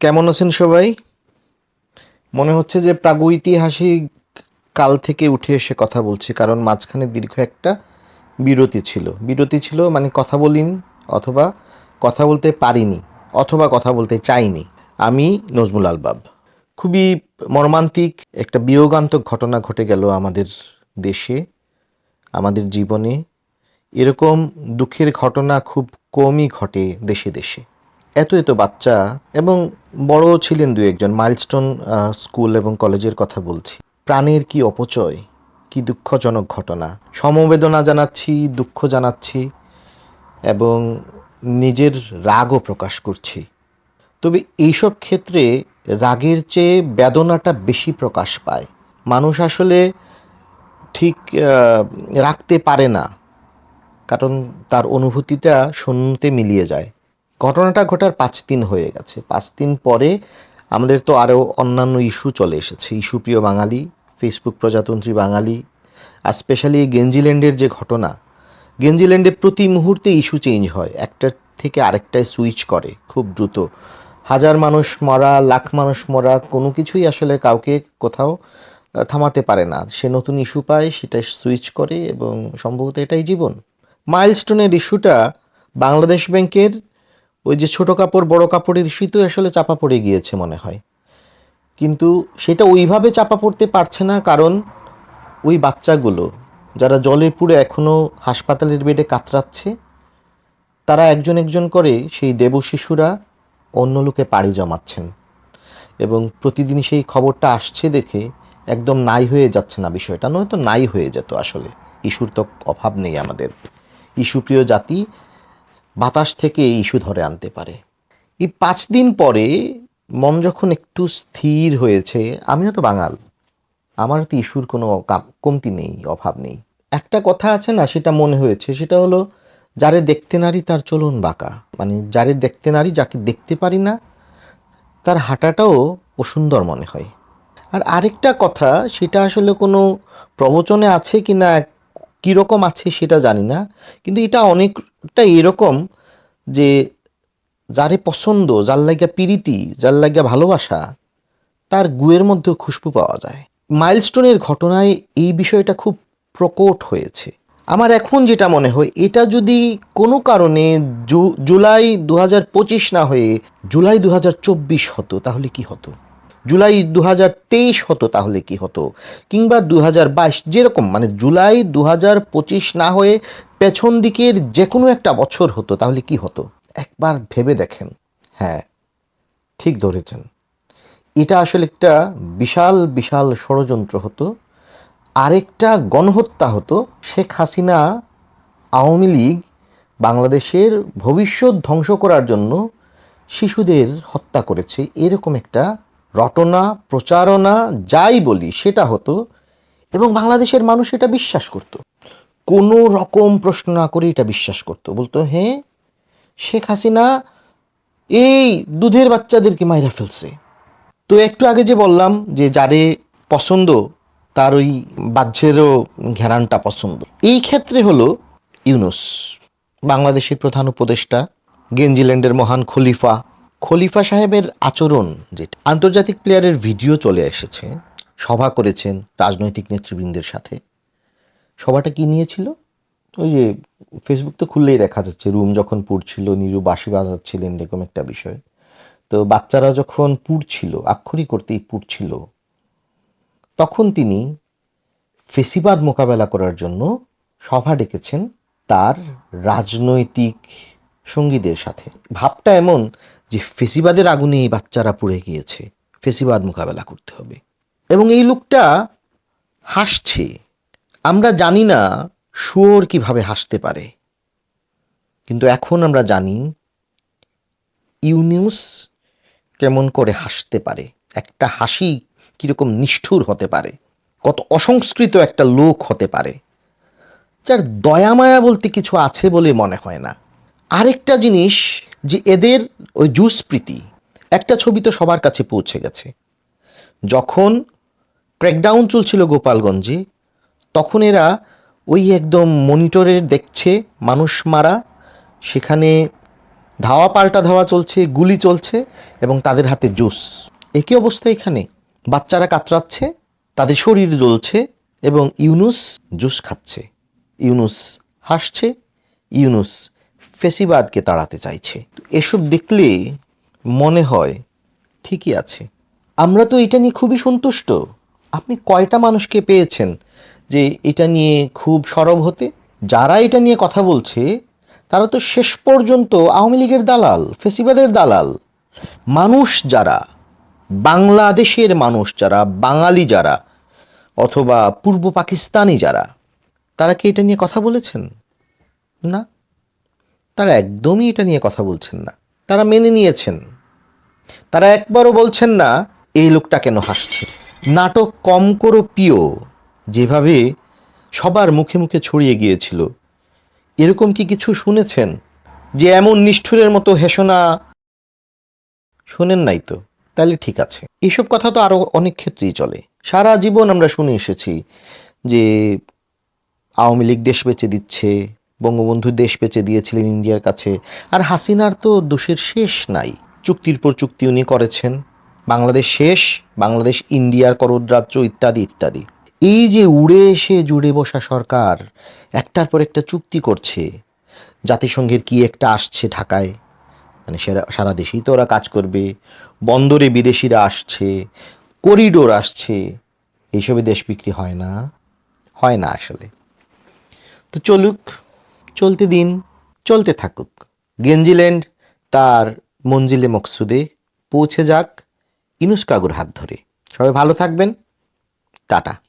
কেমন আছেন সবাই? মনে হচ্ছে যে প্রাগৈতিহাসিক কাল থেকে উঠে এসে কথা বলছি, কারণ মাঝখানে দীর্ঘ একটা বিরতি ছিল। বিরতি ছিল মানে কথা বলিনি, অথবা কথা বলতে পারিনি, অথবা কথা বলতে চাইনি। আমি নজমুল আলবাব। খুবই মর্মান্তিক একটা বিয়োগান্তক ঘটনা ঘটে গেল আমাদের দেশে, আমাদের জীবনে এরকম দুঃখের ঘটনা খুব কমই ঘটে দেশে দেশে। এত এত বাচ্চা এবং বড় ছিলেন দু একজন মাইলস্টোন স্কুল এবং কলেজের কথা বলছি। প্রাণের কি অপচয়, কি দুঃখজনক ঘটনা। সমবেদনা জানাচ্ছি, দুঃখ জানাচ্ছি এবং নিজের রাগও প্রকাশ করছি। তবে এইসব ক্ষেত্রে রাগের চেয়ে বেদনাটা বেশি প্রকাশ পায়। মানুষ আসলে ঠিক রাখতে পারে না। কারণ তার অনুভূতিটা শূন্যতে মিলিয়ে যায়। ঘটনাটা ঘটার পাঁচ দিন হয়ে গেছে। পাঁচ দিন পরে আমাদের তো আরও অন্যান্য ইস্যু চলে এসেছে। ইস্যু প্রিয় বাঙালি, ফেসবুক প্রজাতন্ত্রী বাঙালি, আর স্পেশালি গেঞ্জিল্যান্ডের যে ঘটনা গেঞ্জিল্যান্ডে প্রতি মুহূর্তে ইস্যু চেঞ্জ হয়। একটার থেকে আরেকটায় সুইচ করে খুব দ্রুত। হাজার মানুষ মরা, লাখ মানুষ মরা, কোনো কিছুই আসলে কাউকে কোথাও থামাতে পারে না। সে নতুন ইস্যু পায় সেটা সুইচ করে এবং সম্ভবত এটাই জীবন। মাইলস্টোনের ইস্যুটা বাংলাদেশ ব্যাংকের ওই যে ছোট কাপড়, বড় কাপড়ের ইস্যুতেও আসলে চাপা পড়ে গিয়েছে মনে হয়। কিন্তু সেটা ওইভাবে চাপা পড়তে পারছে না কারণ ওই বাচ্চাগুলো, যারা জলে পুড়ে এখনও হাসপাতালের বেডে কাতরাচ্ছে, তারা একজন একজন করে সেই দেব শিশুরা অন্য লোকে পাড়ি জমাচ্ছেন। এবং প্রতিদিন সেই খবরটা আসছে দেখে একদম নাই হয়ে যাচ্ছে না বিষয়টা। নয়তো নাই হয়ে যেত আসলে। ইস্যুর তো অভাব নেই আমাদের। ইস্যুপ্রিয় জাতি বাতাস থেকে এই ইস্যু ধরে আনতে পারে। এই পাঁচ দিন পরে মন যখন একটু স্থির হয়েছে, আমিও তো বাঙাল, আমার তো ইস্যুর কোনো কাম- কমতি নেই, অভাব নেই। একটা কথা আছে না, সেটা মনে হয়েছে, সেটা হলো যারে দেখতে নারী তার চলন বাঁকা। মানে যারে দেখতে নারী যাকে দেখতে পারি না, তার হাঁটাটাও অসুন্দর মনে হয়। আর আরেকটা কথা, সেটা আসলে কোনো প্রবচনে আছে কি না কীরকম আছে সেটা জানি না। কিন্তু এটা অনেকটা এরকম যে যারে পছন্দ, যার লাগিয়া পিরিতি, যার লাগিয়া ভালোবাসা, তার গুয়ের মধ্যেও খুশবু পাওয়া যায়। মাইলস্টোনের ঘটনায় এই বিষয়টা খুব প্রকট হয়েছে। আমার এখন যেটা মনে হয়, এটা যদি কোনো কারণে জুলাই দু না হয়ে জুলাই দু হতো, তাহলে কি হতো? জুলাই দু তেইশ হতো তাহলে কি হতো? কিংবা দু হাজার বাইশ, যেরকম মানে জুলাই দু পঁচিশ না হয়ে পেছন দিকের যে কোনো একটা বছর হতো, তাহলে কি হতো? একবার ভেবে দেখেন। হ্যাঁ ঠিক ধরেছেন। এটা আসলে একটা বিশাল বিশাল ষড়যন্ত্র হতো। আরেকটা গণহত্যা হতো। শেখ হাসিনা আওয়ামী লীগ বাংলাদেশের ভবিষ্যৎ ধ্বংস করার জন্য শিশুদের হত্যা করেছে। এরকম একটা রটনা, প্রচারণা, যাই বলি, সেটা হতো এবং বাংলাদেশের মানুষ এটা বিশ্বাস করত। কোনো রকম প্রশ্ন না করে এটা বিশ্বাস করতো। বলতো হ্যাঁ শেখ হাসিনা এই দুধের বাচ্চাদেরকে মাইরা ফেলছে। তো একটু আগে যে বললাম যে যারে পছন্দ, তার ওই বাহ্যেরও ঘেরানটা পছন্দ। এই ক্ষেত্রে হলো ইউনুস, বাংলাদেশের প্রধান উপদেষ্টা গেঞ্জিল্যান্ডের মহান খলিফা খলিফা সাহেবের আচরণ যেটা আন্তর্জাতিক প্লেয়ারের ভিডিও চলে এসেছে, সভা করেছেন রাজনৈতিক নেতৃবৃন্দের সাথে। সভাটা কি নিয়েছিল? ওই যে ফেসবুক তো খুললেই দেখা যাচ্ছে, রুম যখন পুড়ছিল, নিরু বাঁশি বাজাচ্ছিলেন এরকম একটা বিষয়। তো বাচ্চারা যখন পুড়ছিল, আক্ষরিক করতেই পুড়ছিল, তখন তিনি ফেসিবাদ মোকাবেলা করার জন্য সভা ডেকেছেন তার রাজনৈতিক সঙ্গীদের সাথে। ভাবটা এমন যে ফেসিবাদের আগুনে এই বাচ্চারা পুড়ে গিয়েছে, ফেসিবাদ মোকাবেলা করতে হবে। এবং এই লোকটা হাসছে। আমরা জানি না শুয়োর কীভাবে হাসতে পারে। কিন্তু এখন আমরা জানি ইউনিউস কেমন করে হাসতে পারে। একটা হাসি কীরকম নিষ্ঠুর হতে পারে। কত অসংস্কৃত একটা লোক হতে পারে। যার দয়া মায়া বলতে কিছু আছে বলে মনে হয় না। আরেকটা জিনিস যে এদের ওই জুসপ্রীতি একটা ছবি তো সবার কাছে পৌঁছে গেছে। যখন ক্র্যাকডাউন চলছিল গোপালগঞ্জে, তখন এরা ওই একদম মনিটরে দেখছে মানুষ মারা, সেখানে ধাওয়া পাল্টা ধাওয়া চলছে, গুলি চলছে এবং তাদের হাতে জুস। একই অবস্থা এখানে। বাচ্চারা কাতরাচ্ছে, তাদের শরীর জ্বলছে এবং ইউনুস জুস খাচ্ছে। ইউনুস হাসছে, ইউনুস ফেসিবাদকে তাড়াতে চাইছে। এসব দেখলে মনে হয় ঠিকই আছে। আমরা তো এটা নিয়ে খুবই সন্তুষ্ট। আপনি কয়টা মানুষকে পেয়েছেন যে এটা নিয়ে খুব সরব হতে? যারা এটা নিয়ে কথা বলছে, তারা তো শেষ পর্যন্ত আওয়ামী লীগের দালাল, ফেসিবাদের দালাল। মানুষ যারা, বাংলাদেশের মানুষ যারা, বাঙালি যারা, অথবা পূর্ব পাকিস্তানি যারা, তারা কি এটা নিয়ে কথা বলেছেন? না? তারা একদমই এটা নিয়ে কথা বলছেন না। তারা মেনে নিয়েছেন। তারা একবারও বলছেন না, এই লোকটা কেন হাসছে? নাটক কম করো প্রিয়, যেভাবে সবার মুখে মুখে ছড়িয়ে গিয়েছিল। এরকম কি কিছু শুনেছেন? যে এমন নিষ্ঠুরের মতো হেসনা শোনেন নাই তো? তাহলে ঠিক আছে। এসব কথা তো আরও অনেক ক্ষেত্রেই চলে। সারা জীবন আমরা শুনে এসেছি যে আওয়ামী লীগ দেশ বেচে দিচ্ছে বঙ্গবন্ধু দেশ বেচে দিয়েছিলেন ইন্ডিয়ার কাছে। আর হাসিনার তো দোষের শেষ নাই। চুক্তির পর চুক্তি উনি করেছেন। বাংলাদেশ শেষ, বাংলাদেশ ইন্ডিয়ার করদ্রাজ্য ইত্যাদি ইত্যাদি। এই যে উড়ে এসে জুড়ে বসা সরকার, একটার পর একটা চুক্তি করছে। জাতিসংঘের কি একটা আসছে ঢাকায়? মানে সারা দেশেই তো ওরা কাজ করবে। বন্দরে বিদেশিরা আসছে। করিডোর আসছে। এইসবে দেশ বিক্রি হয় না? হয় না আসলে। তো চলুক চলতে দিন চলতে থাকুক। গেঞ্জিল্যান্ড তার মঞ্জিলে মকসুদে পৌঁছে যাক ইনুস কাগুর হাত ধরে। সবাই ভালো থাকবেন। টাটা।